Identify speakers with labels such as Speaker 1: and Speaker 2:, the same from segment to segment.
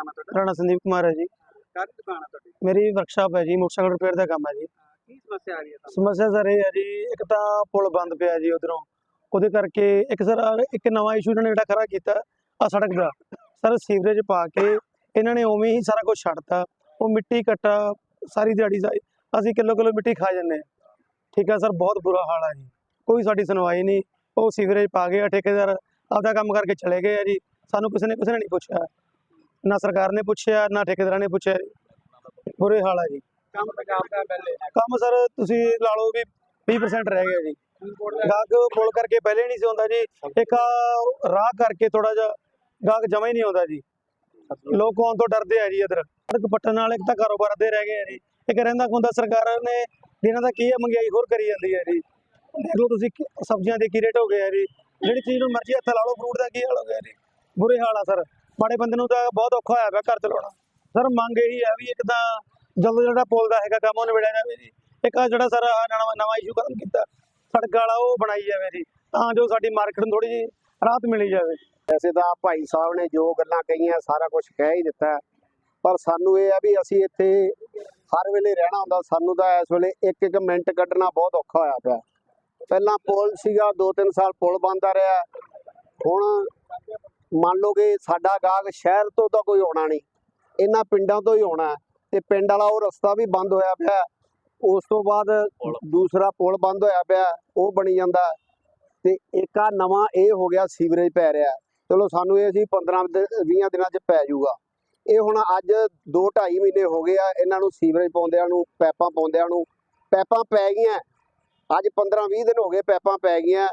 Speaker 1: ਹਾਂਜੀ ਕੀ ਨਾਮ ਹੈ ਤੁਹਾਡਾ?
Speaker 2: ਰਾਣਾ ਸੰਦੀਪ ਕੁਮਾਰ ਹੈ ਜੀ।
Speaker 1: ਕਾਹਦੀ ਦੁਕਾਨ ਹੈ ਤੁਹਾਡੀ?
Speaker 2: ਮੇਰੀ ਵਰਕਸ਼ਾਪ ਹੈ ਜੀ ਮੋਟਰਸਾਈਕਲ ਰਿਪੇਅਰ ਦਾ ਕੰਮ ਹੈ ਜੀ।
Speaker 1: ਕੀ ਸਮੱਸਿਆ ਆ ਰਹੀ ਹੈ ਤੁਹਾਨੂੰ?
Speaker 2: ਸਮੱਸਿਆ ਸਰ ਇਹ ਹੈ ਜੀ ਇੱਕ ਤਾਂ ਪੁਲ ਬੰਦ ਪਿਆ ਜੀ ਉਧਰੋਂ। ਉਹਦੇ ਕਰਕੇ ਇੱਕ ਸਰ ਇੱਕ ਨਵਾਂ ਇਸ਼ੂ ਇਹਨਾਂ ਨੇ ਜਿਹੜਾ ਖੜਾ ਕੀਤਾ ਆ ਸੜਕ ਦਾ। ਸਰ ਸੀਵਰੇਜ ਪਾ ਕੇ ਇਹਨਾਂ ਨੇ ਉਵੇਂ ਹੀ ਸਾਰਾ ਕੁਝ ਛੱਡਤਾ। ਉਹ ਮਿੱਟੀ ਕੱਟਾ ਸਾਰੀ ਦਿਹਾੜੀ ਅਸੀਂ ਕਿਲੋ ਕਿਲੋ ਮਿੱਟੀ ਖਾ ਜੰਨੇ ਠੀਕ ਹੈ ਸਰ ਬਹੁਤ ਬੁਰਾ ਹਾਲ ਹੈ ਜੀ। ਕੋਈ ਸਾਡੀ ਸੁਣਵਾਈ ਨਹੀਂ। ਉਹ ਸੀਵਰੇਜ ਪਾ ਗਏ ਆ ਠੇਕੇਦਾਰ ਆਪਦਾ ਕੰਮ ਕਰਕੇ ਚਲੇ ਗਏ ਆ ਜੀ। ਸਾਨੂੰ ਕਿਸੇ ਨੇ ਕਿਸੇ ਨੇ ਨਹੀਂ ਪੁੱਛਿਆ। ਨਾ ਸਰਕਾਰ ਨੇ ਪੁੱਛਿਆ ਨਾ ਠੇਕੇਦਾਰਾਂ ਨੇ ਪੁੱਛਿਆ। ਬੁਰੇ ਹਾਲ ਹੈ ਜੀ।
Speaker 1: ਕੰਮ ਤਾਂ ਕਰਦਾ ਪਹਿਲੇ
Speaker 2: ਕੰਮ ਸਰ ਤੁਸੀਂ ਲਾ ਲਓ ਵੀ 20% ਰਹਿ ਗਿਆ ਜੀ। ਗਾਹਕ ਪੁਲ ਕਰਕੇ ਪਹਿਲੇ ਨਹੀਂ ਸੀ ਹੁੰਦਾ ਜੀ। ਇੱਕ ਰਾਹ ਕਰਕੇ ਥੋੜਾ ਜਿਹਾ ਗਾਹਕ ਜਮਾ ਹੀ ਨਹੀਂ ਆਉਂਦਾ ਜੀ। ਲੋਕ ਆਉਣ ਤੋਂ ਡਰਦੇ ਆ ਜੀ ਇਧਰ। ਸੜਕ ਪੱਟਣ ਨਾਲ ਇੱਕ ਤਾਂ ਕਾਰੋਬਾਰ ਦੇ ਰਹਿ ਗਏ ਆ ਜੀ। ਇੱਕ ਰਹਿੰਦਾ ਖੁੰਦਾ ਸਰਕਾਰ ਨੇ ਇਹਨਾਂ ਦਾ ਕੀ ਹੈ ਮਹਿੰਗਾਈ ਹੋਰ ਕਰੀ ਜਾਂਦੀ ਹੈ ਜੀ। ਦੇਖ ਲਓ ਤੁਸੀਂ ਸਬਜ਼ੀਆਂ ਦੇ ਕੀ ਰੇਟ ਹੋ ਗਏ ਆ ਜੀ। ਜਿਹੜੀ ਚੀਜ਼ ਨੂੰ ਮਰਜ਼ੀ ਹੱਥ ਲਾ ਲਓ ਫਰੂਟ ਦਾ ਕੀ ਹਾਲ ਹੋ ਗਿਆ ਜੀ। ਬੁਰੇ ਹਾਲ ਆ ਸਰ। ਮਾੜੇ ਬੰਦੇ ਨੂੰ ਤਾਂ ਬਹੁਤ ਔਖਾ ਹੋਇਆ ਪਿਆ ਘਰ ਚਲਾਉਣਾ। ਸਰ, ਮੰਗ ਇਹੀ ਹੈ ਵੀ ਇੱਕ ਤਾਂ ਜਲਦ ਜਿਹੜਾ ਪੁਲ ਦਾ ਹੈਗਾ ਕੰਮ ਉਹ ਨਿਬੜਿਆ ਜਾਵੇ ਜੀ। ਇੱਕ ਆ ਜਿਹੜਾ ਸਰ ਆਹ ਨਵਾਂ ਇਸ਼ੂ ਖਤਮ ਕੀਤਾ, ਸੜਕ ਵਾਲਾ ਉਹ ਬਣਾਈ ਜਾਵੇ ਜੀ। ਤਾਂ ਜੋ ਸਾਡੀ ਮਾਰਕੀਟ ਨੂੰ ਥੋੜੀ ਜਿਹੀ ਰਾਹਤ ਮਿਲੀ ਜਾਵੇ।
Speaker 3: ਵੈਸੇ ਤਾਂ ਭਾਈ ਸਾਹਿਬ ਨੇ ਜੋ ਗੱਲਾਂ ਕਹੀਆਂ, ਸਾਰਾ ਕੁਝ ਕਹਿ ਹੀ ਦਿੱਤਾ। ਪਰ ਸਾਨੂੰ ਇਹ ਆ ਵੀ ਅਸੀਂ ਇੱਥੇ ਹਰ ਵੇਲੇ ਰਹਿਣਾ ਹੁੰਦਾ। ਸਾਨੂੰ ਤਾਂ ਇਸ ਵੇਲੇ ਇੱਕ ਇੱਕ ਮਿੰਟ ਕੱਢਣਾ ਬਹੁਤ ਔਖਾ ਹੋਇਆ ਪਿਆ। ਪਹਿਲਾਂ ਪੁਲ ਸੀਗਾ 2-3 ਸਾਲ ਪੁਲ ਬੰਦਾ ਰਿਹਾ। ਹੁਣ ਮੰਨ ਲਓ ਕਿ ਸਾਡਾ ਗਾਹਕ ਸ਼ਹਿਰ ਤੋਂ ਤਾਂ ਕੋਈ ਆਉਣਾ ਨਹੀਂ ਇਹਨਾਂ ਪਿੰਡਾਂ ਤੋਂ ਹੀ ਆਉਣਾ ਤੇ ਪਿੰਡ ਵਾਲਾ ਉਹ ਰਸਤਾ ਵੀ ਬੰਦ ਹੋਇਆ ਪਿਆ। ਉਸ ਤੋਂ ਬਾਅਦ ਦੂਸਰਾ ਪੁਲ ਬੰਦ ਹੋਇਆ ਪਿਆ ਉਹ ਬਣੀ ਜਾਂਦਾ। ਤੇ ਇੱਕ ਆ ਨਵਾਂ ਇਹ ਹੋ ਗਿਆ ਸੀਵਰੇਜ ਪੈ ਰਿਹਾ ਚਲੋ ਸਾਨੂੰ ਇਹ ਸੀ 15 20 ਦਿਨਾਂ 'ਚ ਪੈ ਜਾਊਗਾ ਇਹ ਹੁਣ ਅੱਜ 2 2.5 ਮਹੀਨੇ ਹੋ ਗਏ ਆ ਇਹਨਾਂ ਨੂੰ ਸੀਵਰੇਜ ਪਾਉਂਦਿਆਂ ਨੂੰ ਪੈਪਾਂ ਪਾਉਂਦਿਆਂ ਨੂੰ ਪੈਪਾਂ ਪੈ ਗਈਆਂ ਅੱਜ 15 20 ਦਿਨ ਹੋ ਗਏ ਪੈਪਾਂ ਪੈ ਗਈਆਂ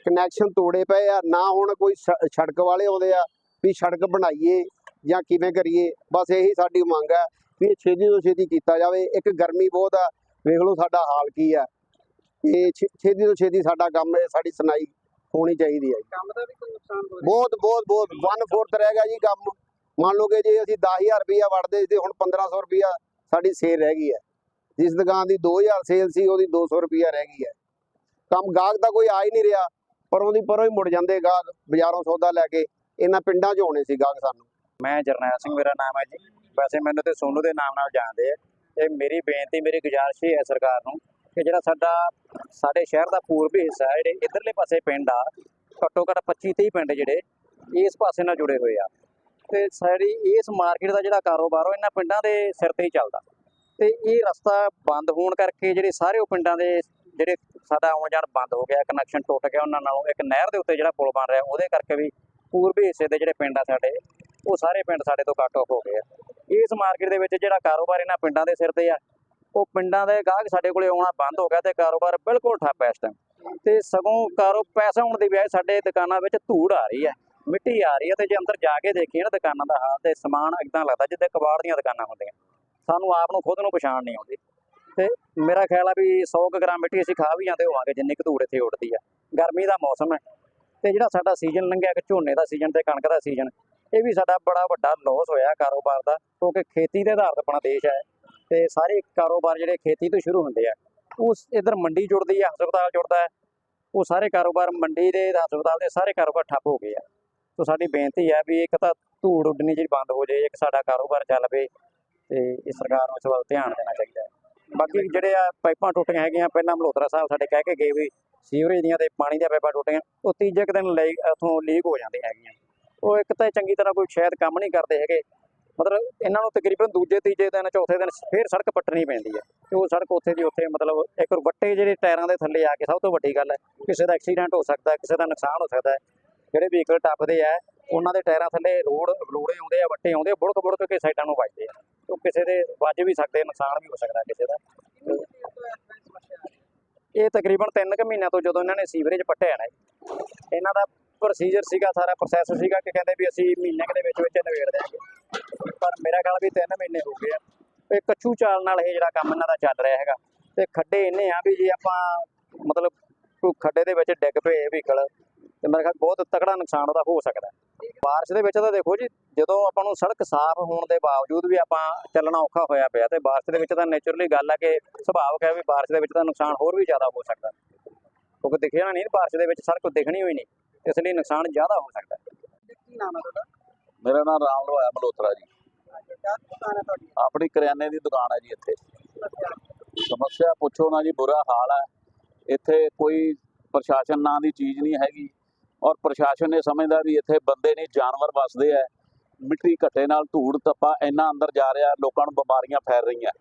Speaker 3: ਕਨੈਕਸ਼ਨ ਤੋੜੇ ਪਏ ਆ ਨਾ ਹੁਣ ਕੋਈ ਸੜਕ ਵਾਲੇ ਆਉਂਦੇ ਆ ਵੀ ਸੜਕ ਬਣਾਈਏ ਜਾਂ ਕਿਵੇਂ ਕਰੀਏ ਬਸ ਇਹੀ ਸਾਡੀ ਮੰਗ ਹੈ ਵੀ ਇਹ ਛੇਤੀ ਤੋਂ ਛੇਤੀ ਕੀਤਾ ਜਾਵੇ ਇੱਕ ਗਰਮੀ ਬਹੁਤ ਆ ਵੇਖ ਲਓ ਸਾਡਾ ਹਾਲ ਕੀ ਆ। ਇਹ ਛੇਤੀ ਤੋਂ ਛੇਤੀ ਸਾਡਾ ਕੰਮ ਸਾਡੀ ਸੁਣਾਈ ਹੋਣੀ ਚਾਹੀਦੀ ਹੈ
Speaker 1: ਕੰਮ ਦਾ ਵੀ ਕੋਈ ਨੁਕਸਾਨ ਹੋ ਰਿਹਾ
Speaker 3: ਬਹੁਤ ਬਹੁਤ ਬਹੁਤ 1/4 ਰਹਿ ਗਿਆ ਜੀ ਕੰਮ ਮੰਨ ਲਓ ਕਿ ਜੇ ਅਸੀਂ 10000 ਰੁਪਇਆ ਵੜਦੇ ਤੇ ਹੁਣ 1500 ਰੁਪਇਆ ਸਾਡੀ ਸੇਲ ਰਹਿ ਗਈ ਹੈ ਜਿਸ ਦੁਕਾਨ ਦੀ 2000 ਸੇਲ ਸੀ ਉਹਦੀ 200 ਰੁਪਇਆ ਰਹਿ ਗਈ ਹੈ ਕੰਮ ਗਾਹਕ ਦਾ ਕੋਈ ਆ ਹੀ ਨਹੀਂ ਰਿਹਾ। ਪਰੋਂ ਦੀ ਪਰੋਂ ਹੀ ਮੁੜ ਜਾਂਦੇ ਗਾਹਕ ਬਾਜ਼ਾਰੋਂ ਸੌਦਾ ਲੈ ਕੇ, ਇਹਨਾਂ ਪਿੰਡਾਂ 'ਚ ਹੋਣੇ ਸੀ ਗਾਹਕ ਸਾਨੂੰ।
Speaker 4: ਮੈਂ ਜਰਨੈਲ ਸਿੰਘ, ਮੇਰਾ ਨਾਮ ਹੈ ਜੀ। ਵੈਸੇ ਮੈਨੂੰ ਤੇ ਸੋਨੂ ਦੇ ਨਾਮ ਨਾਲ ਜਾਣਦੇ ਆ। ਤੇ ਮੇਰੀ ਬੇਨਤੀ, ਮੇਰੀ ਗੁਜ਼ਾਰਿਸ਼ ਇਹ ਹੈ ਸਰਕਾਰ ਨੂੰ ਕਿ ਜਿਹੜਾ ਸਾਡਾ, ਸਾਡੇ ਸ਼ਹਿਰ ਦਾ ਪੂਰਬੀ ਹਿੱਸਾ ਹੈ, ਜਿਹੜੇ ਇਧਰਲੇ ਪਾਸੇ ਪਿੰਡ ਆ, ਘੱਟੋ ਘੱਟ 25 30 ਪਿੰਡ ਜਿਹੜੇ, ਇਸ ਪਾਸੇ ਨਾਲ ਜੁੜੇ ਹੋਏ ਆ। ਤੇ ਸਾਡੀ ਇਸ ਮਾਰਕੀਟ ਦਾ ਜਿਹੜਾ ਕਾਰੋਬਾਰ, ਉਹ ਇਹਨਾਂ ਪਿੰਡਾਂ ਦੇ ਸਿਰ ਤੇ ਹੀ ਚੱਲਦਾ। ਤੇ ਇਹ ਰਸਤਾ ਬੰਦ ਹੋਣ ਕਰਕੇ ਜਿਹੜੇ ਸਾਰੇ ਉਹ ਪਿੰਡਾਂ ਦੇ ਜਿਹੜੇ ਸਾਡਾ ਆਉਣ ਜਾਣ ਬੰਦ ਹੋ ਗਿਆ ਕਨੈਕਸ਼ਨ ਟੁੱਟ ਗਿਆ ਉਹਨਾਂ ਨਾਲੋਂ। ਇੱਕ ਨਹਿਰ ਦੇ ਉੱਤੇ ਜਿਹੜਾ ਪੁਲ ਬਣ ਰਿਹਾ, ਉਹਦੇ ਕਰਕੇ ਵੀ ਪੂਰਬੀ ਹਿੱਸੇ ਦੇ ਜਿਹੜੇ ਪਿੰਡ ਆ ਸਾਡੇ, ਉਹ ਸਾਰੇ ਪਿੰਡ ਸਾਡੇ ਤੋਂ ਕੱਟ ਆਫ ਹੋ ਗਏ ਆ। ਇਸ ਮਾਰਕੀਟ ਦੇ ਵਿੱਚ ਜਿਹੜਾ ਕਾਰੋਬਾਰ ਇਹਨਾਂ ਪਿੰਡਾਂ ਦੇ ਸਿਰ ਤੇ ਆ, ਉਹ ਪਿੰਡਾਂ ਦੇ ਗਾਹਕ ਸਾਡੇ ਕੋਲੇ ਆਉਣਾ ਬੰਦ ਹੋ ਗਿਆ ਤੇ ਕਾਰੋਬਾਰ ਬਿਲਕੁਲ ਠੱਪ ਹੈ ਇਸ ਟਾਈਮ ਤੇ ਸਗੋਂ ਕਾਰੋ, ਪੈਸਾ ਹੋਣ ਦੀ ਬਜਾਏ ਸਾਡੇ ਦੁਕਾਨਾਂ ਵਿੱਚ ਧੂੜ ਆ ਰਹੀ ਹੈ ਮਿੱਟੀ ਆ ਰਹੀ ਹੈ ਤੇ ਜੇ ਅੰਦਰ ਜਾ ਕੇ ਦੇਖੀਏ ਨਾ ਦੁਕਾਨਾਂ ਦਾ ਹਾਲ ਤੇ ਸਮਾਨ ਇਦਾਂ ਲੱਗਦਾ ਜਿੱਦਾਂ ਕਬਾੜ ਦੀਆਂ ਦੁਕਾਨਾਂ ਹੁੰਦੀਆਂ। ਸਾਨੂੰ ਆਪ ਨੂੰ ਖੁਦ ਨੂੰ ਪਛਾਣ ਨਹੀਂ ਆਉਂਦੀ। ਤੇ ਮੇਰਾ ਖਿਆਲ ਆ ਵੀ 100 ਕੁ ਗ੍ਰਾਮ ਮਿੱਟੀ ਅਸੀਂ ਖਾ ਵੀ ਜਾਂਦੇ ਹੋਵਾਂਗੇ, ਜਿੰਨੀ ਕੁ ਧੂੜ ਇੱਥੇ ਉੱਡਦੀ ਆ। ਗਰਮੀ ਦਾ ਮੌਸਮ ਹੈ ਤੇ ਜਿਹੜਾ ਸਾਡਾ ਸੀਜ਼ਨ ਲੰਘਿਆ, ਇੱਕ ਝੋਨੇ ਦਾ ਸੀਜ਼ਨ ਤੇ ਕਣਕ ਦਾ ਸੀਜ਼ਨ, ਇਹ ਵੀ ਸਾਡਾ ਬੜਾ ਵੱਡਾ ਲਾਸ ਹੋਇਆ ਕਾਰੋਬਾਰ ਦਾ, ਕਿਉਂਕਿ ਖੇਤੀ ਦੇ ਆਧਾਰਿਤ ਆਪਣਾ ਦੇਸ਼ ਹੈ ਤੇ ਸਾਰੇ ਕਾਰੋਬਾਰ ਜਿਹੜੇ ਖੇਤੀ ਤੋਂ ਸ਼ੁਰੂ ਹੁੰਦੇ ਆ, ਉਸ ਇਧਰ ਮੰਡੀ ਜੁੜਦੀ ਹੈ ਹਸਪਤਾਲ ਜੁੜਦਾ ਹੈ ਉਹ ਸਾਰੇ ਕਾਰੋਬਾਰ ਮੰਡੀ ਦੇ, ਹਸਪਤਾਲ ਦੇ ਸਾਰੇ ਕਾਰੋਬਾਰ ਠੱਪ ਹੋ ਗਏ ਆ। ਸੋ ਸਾਡੀ ਬੇਨਤੀ ਹੈ ਵੀ ਇੱਕ ਤਾਂ ਧੂੜ ਉੱਡਣੀ ਜਿਹੜੀ ਬੰਦ ਹੋ ਜਾਏ, ਇੱਕ ਸਾਡਾ ਕਾਰੋਬਾਰ ਚੱਲ ਪਏ, ਤੇ ਇਹ ਸਰਕਾਰ ਨੂੰ ਇਸ ਵੱਲ ਧਿਆਨ ਦੇਣਾ ਚਾਹੀਦਾ। ਬਾਕੀ ਜਿਹੜੇ ਆ ਪਾਈਪਾਂ ਟੁੱਟੀਆਂ ਹੈਗੀਆਂ, ਪਹਿਲਾਂ ਮਲਹੋਤਰਾ ਸਾਹਿਬ ਸਾਡੇ ਕਹਿ ਕੇ ਗਏ ਵੀ ਸੀਵਰੇਜ ਦੀਆਂ ਤੇ ਪਾਣੀ ਦੀਆਂ ਪਾਈਪਾਂ ਟੁੱਟੀਆਂ, ਉਹ ਤੀਜੇ ਕੁ ਦਿਨ ਲਈ ਉਥੋਂ ਲੀਕ ਹੋ ਜਾਂਦੀਆਂ ਹੈਗੀਆਂ। ਉਹ ਇੱਕ ਤਾਂ ਚੰਗੀ ਤਰ੍ਹਾਂ ਕੋਈ ਸ਼ਾਇਦ ਕੰਮ ਨਹੀਂ ਕਰਦੇ ਹੈਗੇ, ਮਤਲਬ ਇਹਨਾਂ ਨੂੰ ਤਕਰੀਬਨ ਦੂਜੇ, ਤੀਜੇ ਦਿਨ, ਚੌਥੇ ਦਿਨ ਫੇਰ ਸੜਕ ਪੱਟਣੀ ਪੈਂਦੀ ਹੈ ਤੇ ਉਹ ਸੜਕ ਉੱਥੇ ਦੀ ਉੱਥੇ ਮਤਲਬ ਇੱਕ ਵੱਟੇ ਜਿਹੜੇ ਟਾਇਰਾਂ ਦੇ ਥੱਲੇ ਆ ਕੇ ਸਭ ਤੋਂ ਵੱਡੀ ਗੱਲ ਹੈ, ਕਿਸੇ ਦਾ ਐਕਸੀਡੈਂਟ ਹੋ ਸਕਦਾ, ਕਿਸੇ ਦਾ ਨੁਕਸਾਨ ਹੋ ਸਕਦਾ ਜਿਹੜੇ ਵਹੀਕਲ ਟੱਪਦੇ ਆ, ਉਹਨਾਂ ਦੇ ਟਾਇਰਾਂ ਥੱਲੇ ਰੋਡ, ਰੋੜੇ ਆਉਂਦੇ ਆ, ਵੱਟੇ ਆਉਂਦੇ ਬੁੜਕ ਬੁੜਕ ਕੇ ਸਾਈਡਾਂ ਨੂੰ ਵੱਜਦੇ ਆ। ਉਹ ਕਿਸੇ ਦੇ ਵੱਜ ਵੀ ਸਕਦੇ, ਨੁਕਸਾਨ ਵੀ ਹੋ ਸਕਦਾ ਕਿਸੇ ਦਾ। ਇਹ ਤਕਰੀਬਨ 3 ਕੁ ਮਹੀਨਿਆਂ ਤੋਂ ਜਦੋਂ ਇਹਨਾਂ ਨੇ ਸੀਵਰੇਜ ਪੱਟਿਆ ਨਾ ਇਹਨਾਂ ਦਾ ਪ੍ਰੋਸੀਜਰ ਸੀਗਾ, ਸਾਰਾ ਪ੍ਰੋਸੈਸ ਸੀਗਾ ਕਿ ਕਹਿੰਦੇ ਵੀ ਅਸੀਂ ਮਹੀਨੇ ਦੇ ਵਿੱਚ ਵਿੱਚ ਨਿਬੇੜ ਦਿਆਂਗੇ। ਪਰ ਮੇਰਾ ਖਿਆਲ ਵੀ 3 ਮਹੀਨੇ ਹੋ ਗਏ ਆ। ਇਹ ਕੱਚੂ ਚਾਲ ਨਾਲ ਇਹ ਜਿਹੜਾ ਕੰਮ ਇਹਨਾਂ ਦਾ ਚੱਲ ਰਿਹਾ ਹੈਗਾ, ਤੇ ਖੱਡੇ ਇੰਨੇ ਆ ਵੀ ਜੇ ਆਪਾਂ ਮਤਲਬ ਕੋਈ ਖੱਡੇ ਦੇ ਵਿੱਚ ਡਿੱਗ ਪਏ ਵਹੀਕਲ ਤੇ ਮੇਰੇ ਖਿਆਲ ਬਹੁਤ ਤਕੜਾ ਨੁਕਸਾਨ ਉਹਦਾ ਹੋ ਸਕਦਾ। ਬਾਰਿਸ਼ ਦੇ ਵਿੱਚ ਤਾਂ ਦੇਖੋ ਜੀ ਜਦੋਂ ਆਪਾਂ ਨੂੰ ਸੜਕ ਸਾਫ਼ ਹੋਣ ਦੇ ਬਾਵਜੂਦ ਵੀ ਆਪਾਂ ਚੱਲਣਾ ਔਖਾ ਹੋਇਆ ਪਿਆ ਤੇ ਬਾਰਿਸ਼ ਦੇ ਵਿੱਚ ਤਾਂ ਨੇਚਰਲੀ ਗੱਲ ਹੈ ਕਿ ਸੁਭਾਵਕ ਹੈ ਵੀ ਬਾਰਿਸ਼ ਦੇ ਵਿੱਚ ਤਾਂ ਨੁਕਸਾਨ ਹੋਰ ਵੀ ਜ਼ਿਆਦਾ ਹੋ ਸਕਦਾ। ਕਿਉਂਕਿ ਦਿਖਿਆ ਨਹੀਂ ਬਾਰਿਸ਼ ਦੇ ਵਿੱਚ ਸੜਕ ਦਿਖਣੀ ਹੋਈ ਨਹੀਂ ਇਸ ਲਈ ਨੁਕਸਾਨ ਜ਼ਿਆਦਾ ਹੋ ਸਕਦਾ
Speaker 1: ਕੀ ਨਾਮ ਹੈ ਤੁਹਾਡਾ?
Speaker 5: ਮੇਰਾ ਨਾਮ ਰਾਮ ਲੋਹਾਇਆ ਮਲੋਤਰਾ ਜੀ। ਆਪਣੀ ਕਰਿਆਨੇ ਦੀ ਦੁਕਾਨ ਹੈ ਜੀ ਇੱਥੇ।
Speaker 1: ਸਮੱਸਿਆ
Speaker 5: ਸਮੱਸਿਆ ਪੁੱਛੋ ਨਾ ਜੀ ਬੁਰਾ ਹਾਲ ਹੈ। ਇੱਥੇ ਕੋਈ ਪ੍ਰਸ਼ਾਸਨ ਨਾਂ ਦੀ ਚੀਜ਼ ਨਹੀਂ ਹੈਗੀ। ਔਰ ਪ੍ਰਸ਼ਾਸਨ ਇਹ ਸਮਝਦਾ ਵੀ ਇੱਥੇ ਬੰਦੇ ਨਹੀਂ ਜਾਨਵਰ ਵੱਸਦੇ ਆ। ਮਿੱਟੀ ਘੱਟੇ ਨਾਲ ਧੂੜ ਤੱਪਾ ਇੰਨਾ ਅੰਦਰ ਜਾ ਰਿਹਾ ਲੋਕਾਂ ਨੂੰ ਬਿਮਾਰੀਆਂ ਫੈਲ ਰਹੀਆਂ।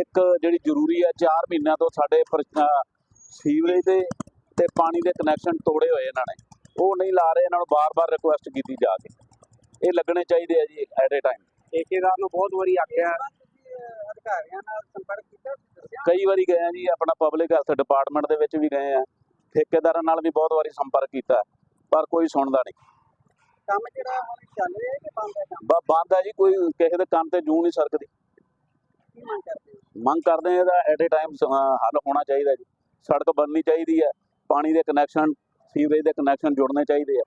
Speaker 5: ਇੱਕ ਜਿਹੜੀ ਜ਼ਰੂਰੀ ਹੈ 4 ਮਹੀਨਿਆਂ ਤੋਂ ਸਾਡੇ ਸੀਵਰੇਜ ਦੇ ਤੇ ਪਾਣੀ ਦੇ ਕਨੈਕਸ਼ਨ ਤੋੜੇ ਹੋਏ ਇਹਨਾਂ ਨੇ। ਉਹ ਨਹੀਂ ਲਾ ਰਹੇ ਇਹਨਾਂ ਨੂੰ ਬਾਰ-ਬਾਰ ਰਿਕੁਐਸਟ ਕੀਤੀ ਜਾ ਕੇ। ਇਹ ਲੱਗਣੇ ਚਾਹੀਦੇ ਆ ਜੀ ਐਟ ਏ ਟਾਈਮ
Speaker 1: ਠੇਕੇਦਾਰ ਨੂੰ ਬਹੁਤ ਵਾਰੀ ਆਖਿਆ ਅਧਿਕਾਰੀਆਂ ਨਾਲ ਸੰਪਰਕ ਕੀਤਾ
Speaker 5: ਕਈ ਵਾਰੀ ਗਏ ਆ ਜੀ ਆਪਣਾ ਪਬਲਿਕ ਹੈਲਥ ਡਿਪਾਰਟਮੈਂਟ ਦੇ ਵਿੱਚ ਵੀ ਗਏ ਆ। ਠੇਕੇਦਾਰਾਂ ਨਾਲ ਵੀ ਬਹੁਤ ਵਾਰੀ ਸੰਪਰਕ ਕੀਤਾ। ਪਰ ਕੋਈ ਸੁਣਦਾ ਨਹੀਂ।
Speaker 1: ਕੰਮ ਜਿਹੜਾ ਹੁਣ ਚੱਲ ਰਿਹਾ ਹੈ ਕਿ ਬੰਦ ਹੈ ਕੰਮ?
Speaker 5: ਬ- ਬੰਦ ਆ ਜੀ ਕੋਈ ਕਿਸੇ ਦੇ ਕੰਨ ਤੇ ਜੂੰ ਨਹੀਂ ਸਰਕਦੀ।
Speaker 1: ਕੀ ਮੰਗ ਕਰਦੇ ਹੋ?
Speaker 5: ਮੰਗ ਕਰਦੇ ਆ ਇਹਦਾ ਐਟ ਏ ਟਾਈਮ ਹੱਲ ਹੋਣਾ ਚਾਹੀਦਾ ਜੀ। ਸੜਕ ਬਣਨੀ ਚਾਹੀਦੀ ਹੈ। ਪਾਣੀ ਦੇ ਕਨੈਕਸ਼ਨ ਸੀਵਰੇਜ ਦੇ ਕਨੈਕਸ਼ਨ ਜੁੜਨੇ ਚਾਹੀਦੇ ਆ।